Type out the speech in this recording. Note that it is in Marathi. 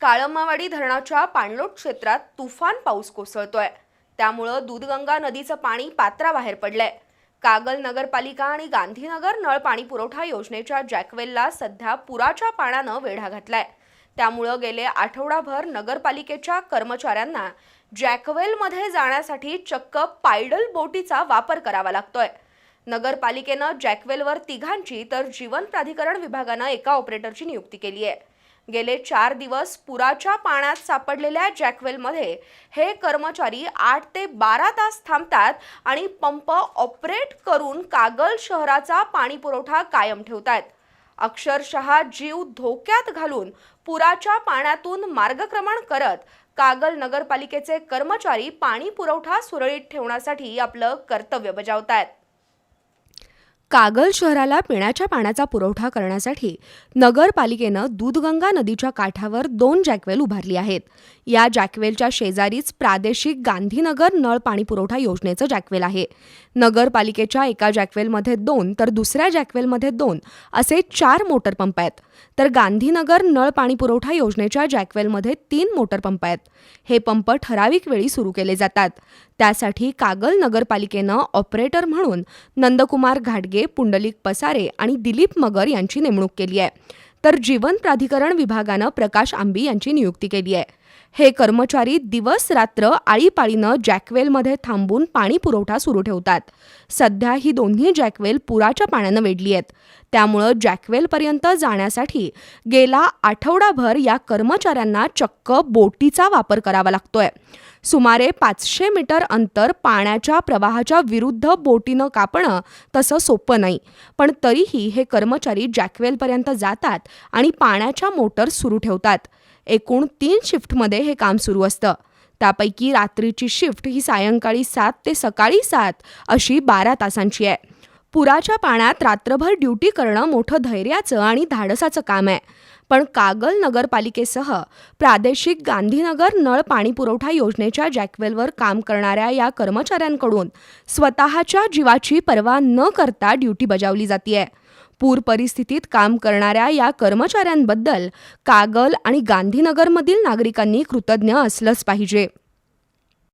काळमावाडी धरणाच्या पाणलोट क्षेत्रात तुफान पाऊस कोसळतोय. त्यामुळं दूधगंगा नदीचं पाणी पात्राबाहेर पडलंय. कागल नगरपालिका आणि गांधीनगर नळ पाणी पुरवठा योजनेच्या जॅकवेलला सध्या पुराच्या पाण्यानं वेढा घातलाय. त्यामुळं गेले आठवडाभर नगरपालिकेच्या कर्मचाऱ्यांना जॅकवेलमध्ये जाण्यासाठी चक्क पायडल बोटीचा वापर करावा लागतोय. नगरपालिकेनं जॅकवेलवर तिघांची तर जीवन प्राधिकरण विभागानं एका ऑपरेटरची नियुक्ती केली आहे गेले चार दिवस पुराच्या पाण्यात सापडलेल्या जॅकवेलमध्ये हे कर्मचारी आठ ते बारा तास थांबतात आणि पंप ऑपरेट करून कागल शहराचा पाणी पुरवठा कायम ठेवतात. अक्षरशः जीव धोक्यात घालून पुराच्या पाण्यातून मार्गक्रमण करत कागल नगरपालिकेचे कर्मचारी पाणी पुरवठा सुरळीत ठेवण्यासाठी आपलं कर्तव्य बजावत आहेत कागल शहराला पिण्याच्या पाण्याचा पुरवठा करण्यासाठी नगरपालिकेनं दूधगंगा नदीच्या काठावर दोन जॅकवेल उभारली आहेत. या जॅकवेलच्या शेजारीच प्रादेशिक गांधीनगर नळ पाणी पुरवठा योजनेचं जॅकवेल आहे. नगरपालिकेच्या एका जॅकवेलमध्ये दोन तर दुसऱ्या जॅकवेलमध्ये दोन असे चार मोटर पंप आहेत. तर गांधीनगर नळ पाणी पुरवठा योजनेच्या जॅकवेलमध्ये तीन मोटर पंप आहेत. हे पंप ठराविक वेळी सुरू केले जातात. त्यासाठी कागल नगरपालिकेनं ऑपरेटर म्हणून नंदकुमार घाटगे पुंडलिक पसारे आणि दिलीप मगर यांची नेमणूक केली आहे. तर जीवन प्राधिकरण विभागानं प्रकाश आंबी यांची नियुक्ती केली आहे. हे कर्मचारी दिवस रात्र आळीपाळीनं जॅकवेलमध्ये थांबून पाणी पुरवठा सुरू ठेवतात. सध्या ही दोन्ही जॅकवेल पुराच्या पाण्यानं वेढली आहेत. त्यामुळं जॅकवेलपर्यंत जाण्यासाठी गेला आठवडाभर या कर्मचाऱ्यांना चक्क बोटीचा वापर करावा लागतोय. सुमारे पाचशे मीटर अंतर पाण्याच्या प्रवाहाच्या विरुद्ध बोटीनं कापणं तसं सोपं नाही. पण तरीही हे कर्मचारी जॅकवेलपर्यंत जातात आणि पाण्याच्या मोटर सुरू ठेवतात. एकूण तीन शिफ्टमध्ये हे काम सुरू असतं. त्यापैकी रात्रीची शिफ्ट ही सायंकाळी सात ते सकाळी सात अशी बारा तासांची आहे. पुराच्या पाण्यात रात्रभर ड्युटी करणं मोठं धैर्याचं आणि धाडसाचं काम आहे. पण कागल नगरपालिकेसह प्रादेशिक गांधीनगर नळ पाणी पुरवठा योजनेच्या जॅकवेलवर काम करणाऱ्या या कर्मचाऱ्यांकडून स्वतःच्या जीवाची पर्वा न करता ड्युटी बजावली जाते पूर परिस्थितीत काम करणाऱ्या या कर्मचाऱ्यांबद्दल कागल आणि गांधीनगरमधील नागरिकांनी कृतज्ञ असलंच पाहिजे.